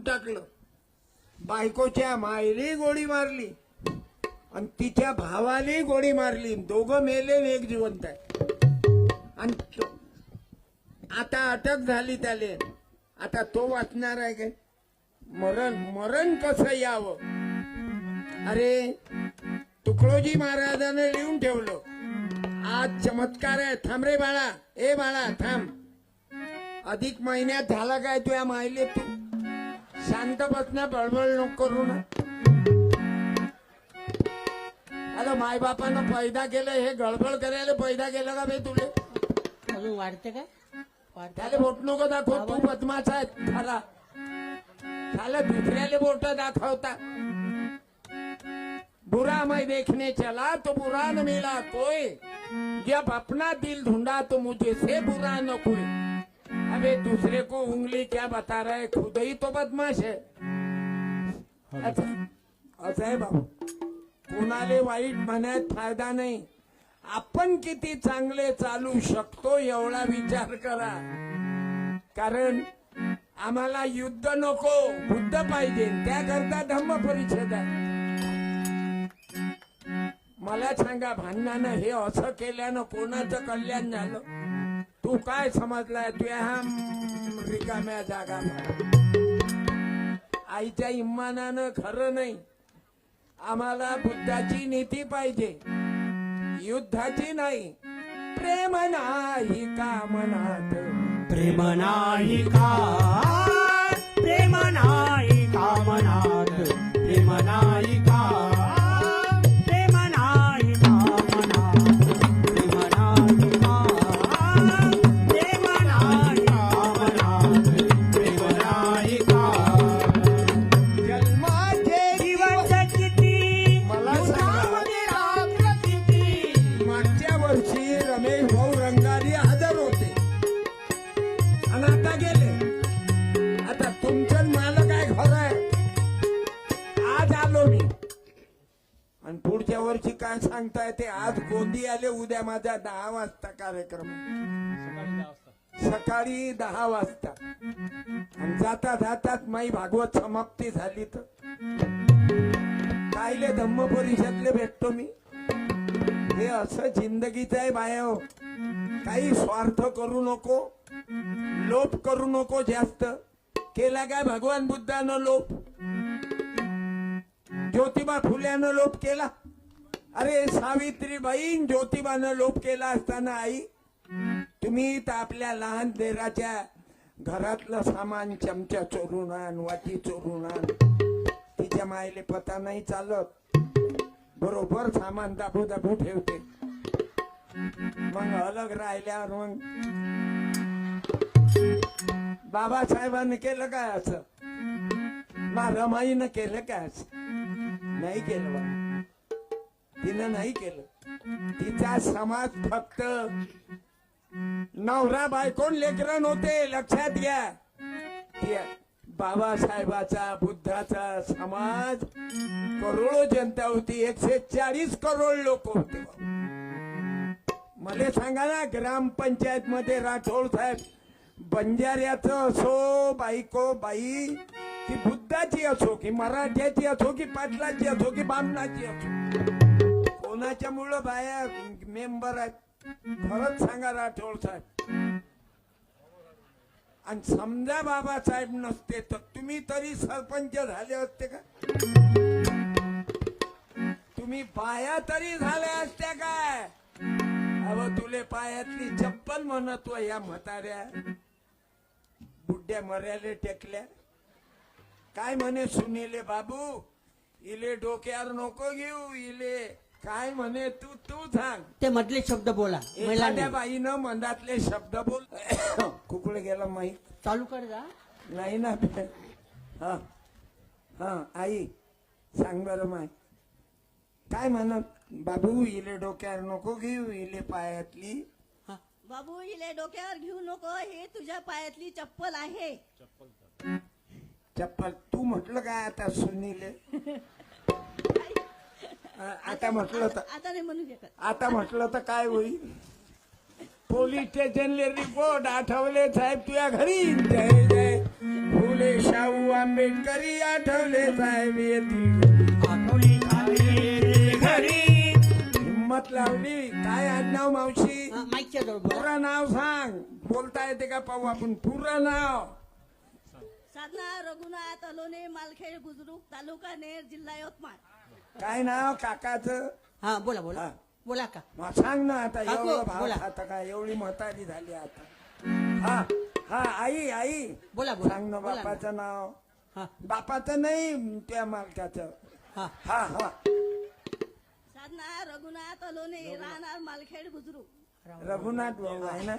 टाकलं बायकोच्या मायरी गोळी मारली. आणि तिच्या भावाने गोळी मारली. दोघं मेले एक जिवंत आहे. आणि आता अटक झाली त्याले. आता तो वाचणार आहे काय? मरण मरण कसं यावं? अरे तुकडोजी महाराजाने लिहून ठेवलं. आज चमत्कार आहे. थांब रे बाळा. ए बाळा थांब. अधिक महिन्यात झाला काय तुया मायले? तू शांत बसना बळबळ नको करू ना. अरे मायबापानं पैदा केलं हे गळबळ करायला पैदा केलं का बे तुले? अजून वाढते वाढते. त्याला बोट नको दाखव तू बदमाश आहे झालं दुसऱ्याला बोट दाखवता. बुरा मैं देखने चला तो बुरा न मिला कोई. जब अपना दिल ढूंढा तो मुझे से बुरा न कोई. अबे दूसरे को उंगली क्या बता रहे खुद ही तो बदमाश है। असं असं आहे बाबू। कोणाले वाईट म्हणत फायदा नाही. आपण किती चांगले चालू शकतो एवढा विचार करा. कारण आम्हाला युद्ध नको बुद्ध पाहिजे. त्याकरता धम्म परिषद आहे. मला सांगा भांडणानं हे असं केल्यानं कोणाचं कल्याण झालं? तू काय समजलाय? तू ह्या रिकाम्या जागा आईच्या इम्मानानं खरं नाही. आम्हाला बुद्धाची नीती पाहिजे. युद्धाची नाही. प्रेम नाही का मनात? प्रेम नाही का? सांगताय ते आज गोंदी आले उद्या माझा दहा वाजता कार्यक्रम सकाळी दहा वाजता. आणि जाता जातात माई भागवत समाप्ती झाली तर. कायले धम्म परिषदले भेटतो मी. हे असं जिंदगीच आहे बाया. काही स्वार्थ करू नको लोप करू नको जास्त. केला काय भगवान बुद्धानं लोप? ज्योतिबा फुल्यानं लोप केला? अरे सावित्रीबाई ज्योतिबानं लोप केला असताना आई तुम्ही तर आपल्या लहान देराच्या घरातलं सामान चमचा चोरून आण वाटी चोरून आण. तिच्या मायले पता नाही चालत. बरोबर सामान दाबू दाबू ठेवते. मग अलग राहिल्यावर मग बाबासाहेबांनी केलं काय असं? मा रमाईनं केलं काय असं? नाही केलं बा तिनं नाही केलं. तिचा समाज फक्त नवरा बायकोन लेकरण होते लक्षात घ्या. बाबासाहेबाचा बुद्धाचा समाज करोडो जनता होती एकशे चाळीस करोड लोक होते मला सांगा ना ग्रामपंचायत मध्ये राठोड साहेब बंजाऱ्याचं असो बायको बाई की बुद्धाची असो की मराठ्याची असो की पाटलाची असो की बामणाची असो. कोणाच्या मुळे बाया मेंबर आहेत? खरंच सांगा राठोड साहेब. आणि समजा बाबासाहेब नसते तर तुम्ही तरी सरपंच झाले असते का? तुम्ही पाया तरी झाल्या असत्या काय अव तुले पायातली चप्पल म्हणतो या म्हाताऱ्या. बुड्ड्या मर्याले टेकल्या. काय म्हणे सुनीले बाबू? इले डोक्यावर नको घेऊ इले काय म्हणे तू तू सांग. ते मधले शब्द बोला एखाद्या महिलांनी बाईनं मनातले शब्द बोल. कुकडे गेला माहीत? चालू कर जा. नाही ना हा हा आई सांग बरं माय. काय म्हणत? बाबू इले डोक्यावर नको घेऊ इले पायातली. हा. बाबू इले डोक्यावर घेऊ नको हे तुझ्या पायातली चप्पल आहे. चप्पल तू म्हटलं काय आता सुनीले? आता म्हटलं तर आता नाही म्हणू शकत. आता म्हटलं तर काय होईल? पोलीस स्टेशनले रिपोर्ट आठवले साहेब तुझ्या घरी. जय जय. फुले शाहू आंबेडकरी आठवले साहेब येतील घरी. हिंमत लावली. काय आडनाव मावशी? हा, माईकच्या जवळ बोला पुरा नाव सांग. बोलता येते का पाहू आपण? पुरा नाव. साधना रघुनाथ अलोने मालखेड बुजुर्ग तालुका नेर जिल्हा यवतमाळ. काय नाव? काकाचं? हा बोला बोला. हा. बोला का मग सांग ना आता काकू, एवढं भाव बोला. आता काय एवढी म्हातारी झाली आता. हा हा आई आई. बोला बोला. सांग ना बोला ना. बापाचं नाव. हा. बापाचं नाही त्या मालकाचं. हा. हा हा. साधना रघुनाथ अलोने राहणार मालखेड बुजुर्ग रघुनाथ भाऊ आहे ना?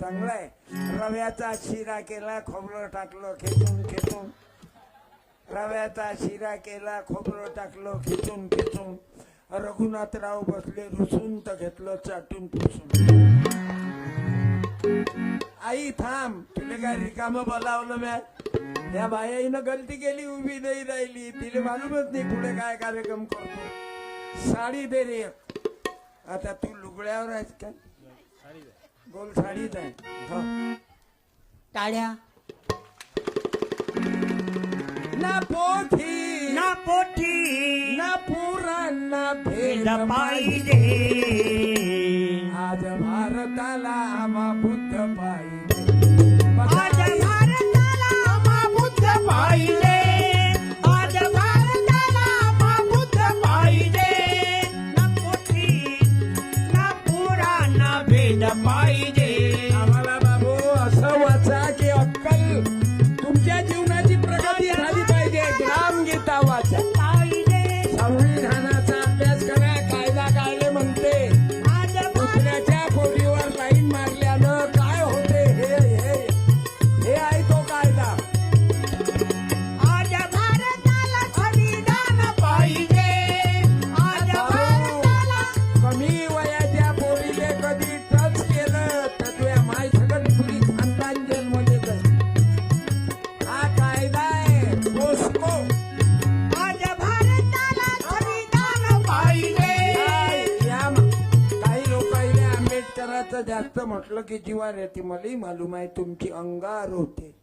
चांगला आहे. रव्याचा शिरा केला खोबरं टाकलं खेचून खेचून. रव्याचा शिरा केला खोबरं टाकलं खेचून खेचून. रघुनाथराव बसले रुसून तर घेतलं चाटून पुसून. आई थांब तुला काय रिकाम बोलावलं म्या? या बायाईनं गलती केली उभी नाही राहिली. तिला मालूमच नाही पुढे काय कार्यक्रम करतो. साडी दे रे. आता तू लुगड्यावर आहेस का? बोल साडीच आहे. टाळ्या. ना पोथी ना पोटी ना पुराणा भेद पाहिजे. आज भारताला आम्हा बुद्ध पाहिजे. आंबेडकराचं जास्त म्हटलं की जीवार येते मलाही मालूम आहे तुमची अंगार होते.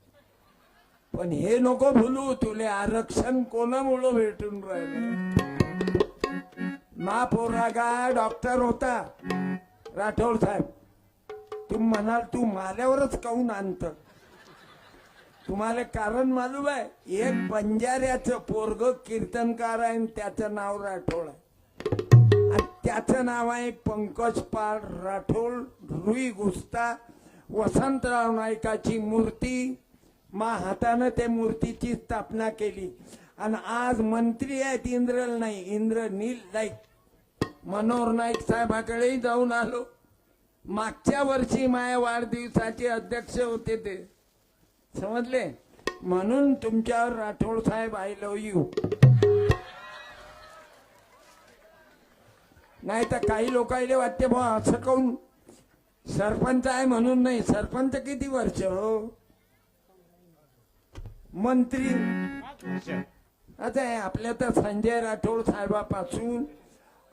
पण हे नको भुलू तुले आरक्षण कोणामुळं भेटून राहिलं? मा पोरागा डॉक्टर होता राठोड साहेब. तुम्ही म्हणाल तू माल्यावरच काऊन आणत? तुम्हाला कारण मालूम आहे एक बंजाऱ्याचं पोरग कीर्तनकार आहे आणि त्याचं नाव राठोड आहे. त्याचं नाव आहे पंकज पाल राठोड रुई गुस्ता वसंतराव नाईकाची मूर्ती. मा हातानं त्या मूर्तीची स्थापना केली. आणि आज मंत्री आहेत इंद्रल नाही इंद्रनील नाईक. मनोहर नाईक साहेबाकडेही जाऊन आलो. मागच्या वर्षी माझ्या वाढदिवसाचे अध्यक्ष होते ते. समजले? म्हणून तुमच्यावर राठोड साहेब आय लव यू नाही तर काही लोकांना वाटते बा असं काऊन सरपंच आहे म्हणून नाही सरपंच किती वर्ष हो? मंत्री. आता आपल्या तर संजय राठोड साहेबापासून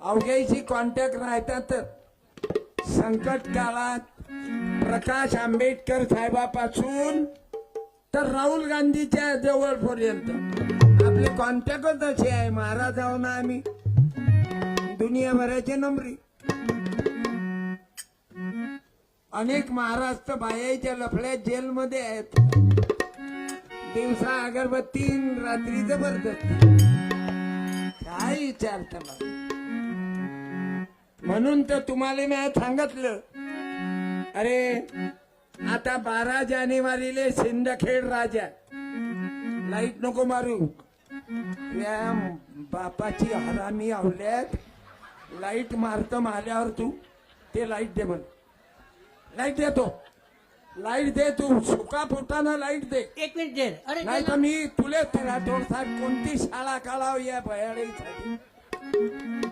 अवघ्याशी कॉन्टॅक्ट राहतात. संकट काळात प्रकाश आंबेडकर साहेबापासून तर राहुल गांधीच्या जवळपर्यंत. आपले कॉन्टॅक्टच असे आहे महाराजांना आम्ही. दुनियाभराचे नंबरी. अनेक महाराष्ट्र बायाच्या लफड्यात जेलमध्ये आहेत. दिवसा अगरबत्ती रात्री जबरदस्ती काय विचारत म्हणून तर तुम्हाला मी सांगितलं. अरे आता बारा जानेवारीले सिंदखेड राजा लाइट नको मारू. या बापाची हरामी आवल्यात. लाइट मारत मारल्यावर तू ते लाइट दे म्हण. लाइट देतो लाइट दे तू. सुका पोटानं लाइट दे. एक मिनिट दे. अरे नाही तर. मी तुले तुला साहेब कोणती शाळा काढाव या भयाडीसाठी.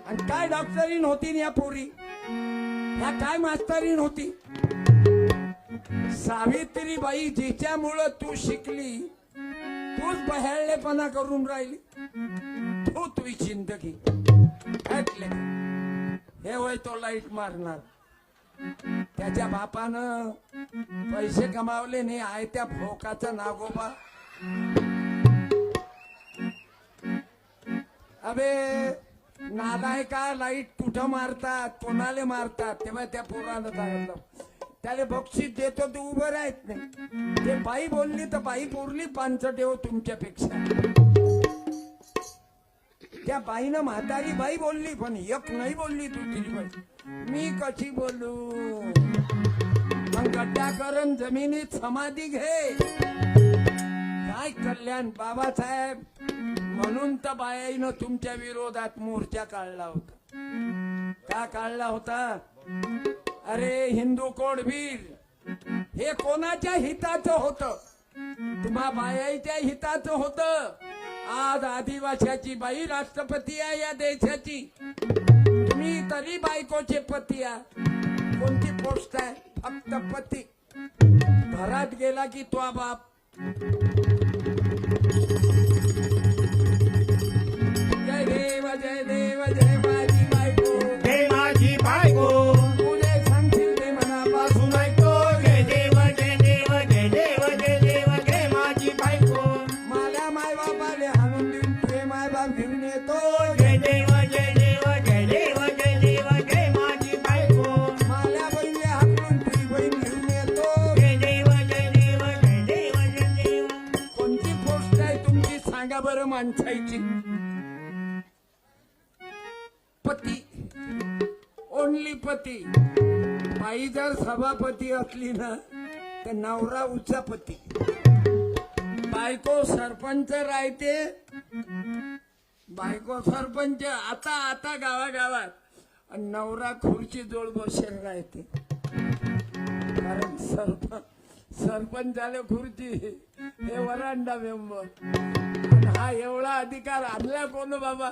आणि काय डॉक्टरीन होती या पोरी? ह्या काय मास्तरीन होती? सावित्रीबाई जिच्यामुळं तू शिकली तूच बहाळलेपणा करून राहिली. तू तुझी जिंदगी हे होय तो लाइट मारणार. त्याच्या बापानं पैसे कमावले नाही आहे त्या फोकाचा नागोबा अबे नादाय का? लाइट कुठं मारतात? कोणाले मारतात? तेव्हा त्या पोरानं सांगितलं. त्याला बक्षीस देतो ते उभं राहत नाही. ते बाई बोलली तर बाई बोलली पानचट हो तुमच्यापेक्षा. त्या बाईनं म्हातारी बाई बोलली पण एक नाही बोलली तू तिची बाई. मी कशी बोलू? मग गड्डा करून जमिनीत समाधी घे. काय कल्याण बाबासाहेब? म्हणून तर बायाईनं तुमच्या विरोधात मोर्चा काढला होता. का काढला होता? अरे हिंदू कोडवीर हे कोणाच्या हिताचं होतं? तुम्हा बायाईच्या हिताचं होतं? आज आदिवाशाची बाई राष्ट्रपती आहे या देशाची. तुम्ही तरी बायकोचे पती आहे. कोणती पोस्ट आहे? फक्त पती. घरात गेला की तो बाप. जय देव जय देव जय सांगा पती ओनली पती. बाई जर सभापती असली ना तर नवरा उच्चापती बायको सरपंच राहते. बायको सरपंच आता आता गावागावात. आणि नवरा खुर्ची जोड बसेल राहते. कारण सरपंच सरपंचाला खुर्ची. हे वरांडा मेंबर. हा एवढा अधिकार आणला कोण बाबा?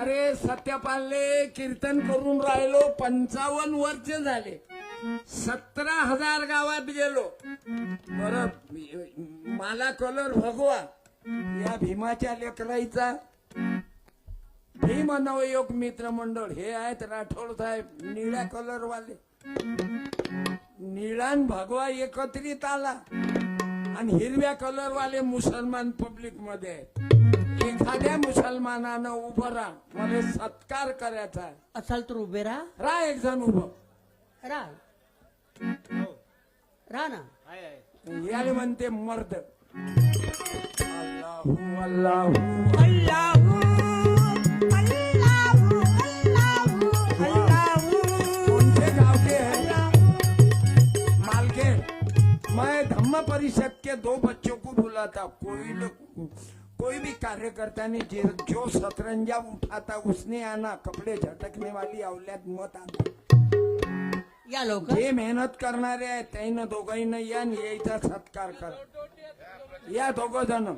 अरे सत्यपालले कीर्तन करून राहिलो पंचावन्न वर्ष झाले. सतरा हजार गावात गेलो. बर मला कलर भगवा. या भीमाच्या लेकराईचा. भीम नवयोग मित्र मंडळ हे आहेत राठोड साहेब निळ्या कलर वाले निळान भगवा एकत्रित आला. आणि हिरव्या कलर वाले मुसलमान पब्लिकमध्ये. एखाद्या मुसलमानानं उभं राहा. मला सत्कार करायचा. असाल तर उभे राहा. राहा एक जण उभं. राहा. राहा ना. याले म्हणते मर्द. अल्लाहू अल्लाहू अल्लाहू. परिषद के दो बच्चों को बुलाता कोई लोग कोई भी कार्यकर्ता ने जे- जो सतरंजा उठाता उसने आना कपड़े झटकने वाली औलाद मत आना या लवकर जे मेहनत करणारे आहेत त्यानं दोघांना या यायचा सत्कार कर। या दोघ जण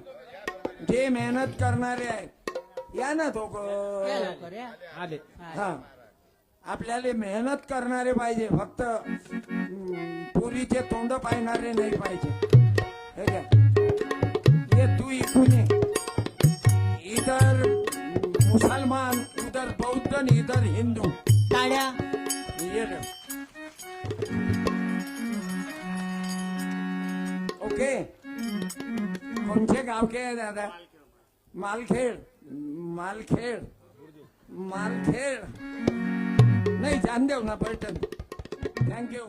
जे मेहनत करणारे आहेत या ना दोघ हा। आपल्याला मेहनत करणारे पाहिजे फक्त पुरीचे तोंड पाहणारे नाही पाहिजे. तू इकून इधर मुसलमान उधर बौद्ध इधर हिंदू टाळ्या. ओके कोणचे गाव के दादा मालखेड मालखेड मालखेड नाही जान देऊ ना पैठण थँक्यू